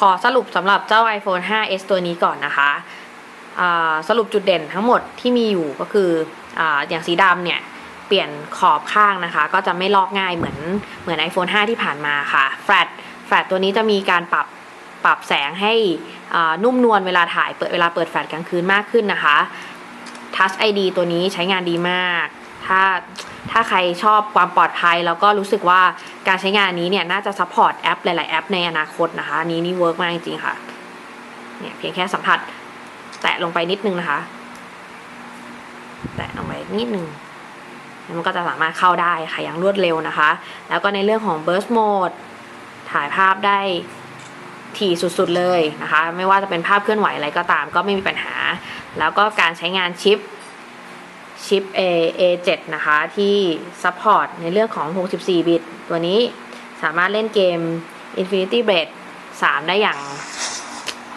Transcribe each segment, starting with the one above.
ขอสรุปสำหรับเจ้า iPhone 5s ตัวนี้ก่อนนะคะสรุปจุดเด่นทั้งหมดที่มีอยู่ก็คือออย่างสีดำเนี่ย เปลี่ยนขอบข้างนะคะ ก็จะไม่ลอกง่ายเหมือนเหมือน iPhone 5 ที่ผ่านมาค่ะแฟลตแฟลตตัวนี้จะมีการปรับปรับแสงให้นุ่มนวลเวลาถ่ายเปิดเวลาเปิดแฟลชกลางคืนมากขึ้นนะคะ Touch ID ตัวนี้ใช้งานดีมาก ถ้าถ้าใครชอบความปลอดภัย แล้วก็รู้สึกว่าการใช้งานนี้เนี่ยน่าจะซัพพอร์ตแอปหลาย ๆ แอปในอนาคตนะคะนี้นี่เวิร์กมากจริงๆค่ะเนี่ยเพียงแค่สัมผัส แตะลงไปนิดนึงนะคะ แตะลงไปนิดนึงมันก็จะสามารถเข้าได้ค่ะอย่างรวดเร็วนะคะ แล้วก็ในเรื่องของ burst mode ถ่ายภาพได้ถี่สุดๆเลยนะคะ ไม่ว่าจะเป็นภาพเคลื่อนไหวอะไรก็ตาม ก็ไม่มีปัญหา แล้วก็การใช้งานชิป ชิป A A7 นะคะ ที่ซัพพอร์ตในเรื่องของ 64 บิต ตัวนี้สามารถเล่นเกม Infinity Blade 3 ได้อย่าง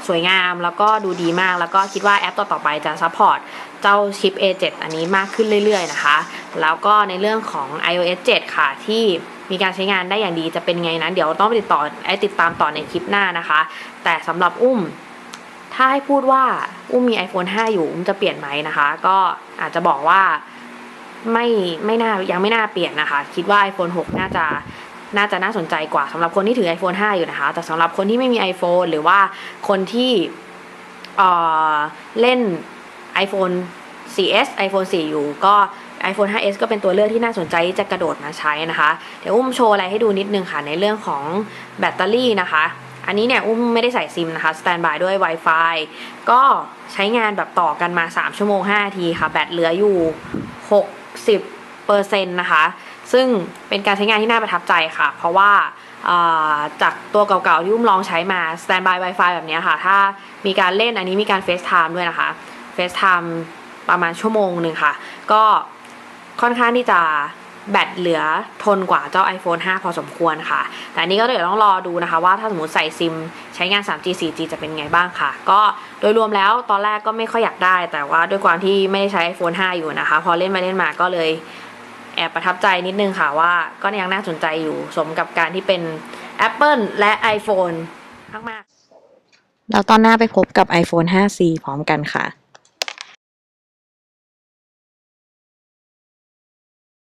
สวยงามแล้วก็ดูดีมากแล้วก็คิดว่าแอปต่อๆไปจะซัพพอร์ตเจ้าชิป A7 อันนี้มากขึ้นเรื่อยๆนะคะ แล้วก็ในเรื่องของ iOS 7 ค่ะ ที่มีการใช้งานได้อย่างดีจะเป็นไงนั้น เดี๋ยวต้องไปติดต่อไอติดตามต่อในคลิปหน้านะคะ แต่สำหรับอุ้ม ถ้าให้พูดว่าอุ้มมี iPhone 5 อยู่อุ้มจะเปลี่ยนไหมนะคะ ก็อาจจะบอกว่าไม่ไม่น่ายังไม่น่าเปลี่ยนนะคะ คิดว่า iPhone 6 น่าจะน่าจะน่าสนใจกว่าสำหรับคนที่ถือ iPhone 5 อยู่นะคะ แต่สำหรับคนที่ไม่มี iPhone หรือว่าคนที่เอ่อเล่น iPhone 4S iPhone 4 อยู่ก็ iPhone 5s ก็เป็นตัวเลือกที่น่าสนใจที่จะกระโดดมาใช้นะคะ เดี๋ยวอุ้มโชว์อะไรให้ดูนิดนึงค่ะ ในเรื่องของแบตเตอรี่นะคะ อันนี้เนี่ยอุ้มไม่ได้ใส่ซิมนะคะสแตนบายด้วย Wi-Fi ก็ใช้งานแบบต่อกันมา 3 ชั่วโมง5นาทีค่ะ แบตเหลืออยู่ 60เปอร์เซ็นต์นะคะ ซึ่งเป็นการใช้งานที่น่าประทับใจค่ะ เพราะว่าาจากตัวเก่าๆ ที่อุ้มลองใช้มา Standby Wi-Fi แบบนี้ค่ะ ถ้ามีการเล่นอันนี้มีการ FaceTime ด้วยนะคะ FaceTime ประมาณชั่วโมงหนึ่งค่ะ ก็ค่อนข้างที่จะ แบตเหลือทนกว่าเจ้า iPhone 5 พอสมควรค่ะ แต่อันนี้ก็เดี๋ยวต้องรอดูนะคะ ว่าถ้าสมมติใส่ซิมใช้งาน 3G 4G จะเป็นไงบ้างค่ะ ก็โดยรวมแล้วตอนแรกก็ไม่ค่อยอยากได้ แต่ว่าด้วยความที่ไม่ได้ใช้ iPhone 5 อยู่นะคะ พอเล่นมาเล่นมาก็เลยแอบประทับใจนิดนึงค่ะว่าก็ยังน่าสนใจอยู่สมกับการที่เป็น Apple และ iPhone มากๆแล้วตอนหน้าไปพบกับ iPhone 5C พร้อมกันค่ะ